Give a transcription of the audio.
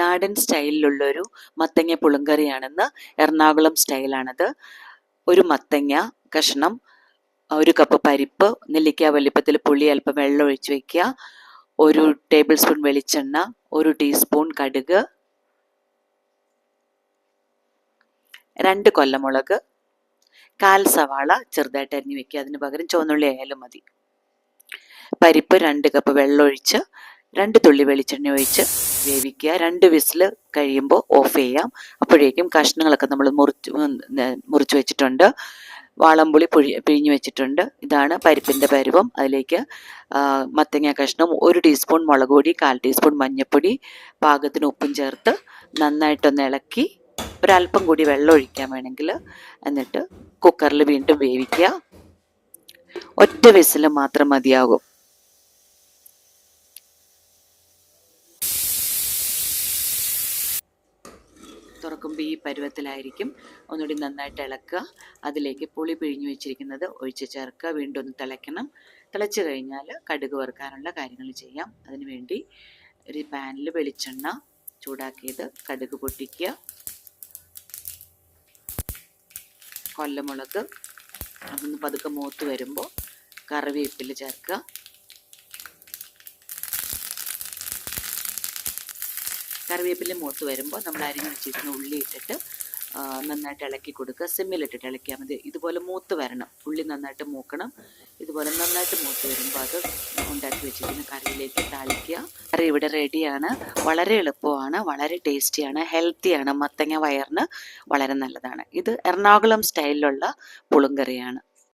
നാടൻ സ്റ്റൈലിലുള്ളൊരു മത്തങ്ങ പുളുങ്കറിയാണെന്ന് എറണാകുളം സ്റ്റൈലാണത്. ഒരു മത്തങ്ങ കഷ്ണം ഒരു കപ്പ് പരിപ്പ് നെല്ലിക്ക വലിപ്പത്തിൽ പുളി അല്പം വെള്ളം ഒഴിച്ച് വയ്ക്കുക ഒരു ടേബിൾ സ്പൂൺ വെളിച്ചെണ്ണ ഒരു ടീസ്പൂൺ കടുക് രണ്ട് കൊല്ലമുളക് കാൽ സവാള ചെറുതായിട്ട് അരിഞ്ഞു വെക്കുക. അതിന് പകരം ചുവന്നുള്ളി ആയാലും മതി. പരിപ്പ് രണ്ട് കപ്പ് വെള്ളം ഒഴിച്ച് രണ്ട് തുള്ളി വെളിച്ചെണ്ണ ഒഴിച്ച് വേവിക്കുക. രണ്ട് വിസിൽ കഴിയുമ്പോൾ ഓഫ് ചെയ്യാം. അപ്പോഴേക്കും കഷ്ണങ്ങളൊക്കെ നമ്മൾ മുറിച്ച് മുറിച്ച് വെച്ചിട്ടുണ്ട്. വാളംപുളി പുഴി പിഴിഞ്ഞു വെച്ചിട്ടുണ്ട്. ഇതാണ് പരിപ്പിന്റെ പരുവം. അതിലേക്ക് മത്തങ്ങ കഷ്ണം ഒരു ടീസ്പൂൺ മുളക് പൊടി കാൽ ടീസ്പൂൺ മഞ്ഞൾപ്പൊടി പാകത്തിന് ഉപ്പും ചേർത്ത് നന്നായിട്ടൊന്ന് ഇളക്കി ഒരല്പം കൂടി വെള്ളം ഒഴിക്കാൻ വേണമെങ്കിൽ എന്നിട്ട് കുക്കറിൽ വീണ്ടും വേവിക്കുക. ഒറ്റ വിസിൽ മാത്രം മതിയാകും. തുറക്കുമ്പോൾ ഈ പരുവത്തിലായിരിക്കും. ഒന്നുകൂടി നന്നായിട്ട് ഇളക്കുക. അതിലേക്ക് പുളി പിഴിഞ്ഞു വെച്ചിരിക്കുന്നത് ഒഴിച്ച് ചേർക്കുക. വീണ്ടും ഒന്ന് തിളയ്ക്കണം. തിളച്ച് കഴിഞ്ഞാൽ കടുക് വറുക്കാനുള്ള കാര്യങ്ങൾ ചെയ്യാം. അതിനുവേണ്ടി ഒരു പാനിൽ വെളിച്ചെണ്ണ ചൂടാക്കിയത് കടുക് പൊട്ടിക്കുക. കൊല്ലമുളക് അതൊന്ന് പതുക്കെ മൂത്ത് വരുമ്പോൾ കറിവേപ്പില ചേർക്കുക. കറിവേപ്പില മൂത്ത് വരുമ്പോൾ നമ്മൾ അരിഞ്ഞ് വെച്ചിരിക്കുന്ന ഉള്ളി ഇട്ടിട്ട് നന്നായിട്ട് ഇളക്കി കൊടുക്കുക. സിമ്മിലിട്ടിട്ട് ഇളക്കിയാൽ മതി. ഇതുപോലെ മൂത്ത് വരണം. ഉള്ളി നന്നായിട്ട് മൂക്കണം. ഇതുപോലെ നന്നായിട്ട് മൂത്ത് വരുമ്പോൾ അത് ഉണ്ടാക്കി വെച്ചിരിക്കുന്ന കറിയിലേക്ക് താളിക്കുക. കറി ഇവിടെ റെഡിയാണ്. വളരെ എളുപ്പമാണ്. വളരെ ടേസ്റ്റിയാണ്. ഹെൽത്തിയാണ്. മത്തങ്ങ വയറിന് വളരെ നല്ലതാണ്. ഇത് എറണാകുളം സ്റ്റൈലിലുള്ള പുളുങ്കറിയാണ്.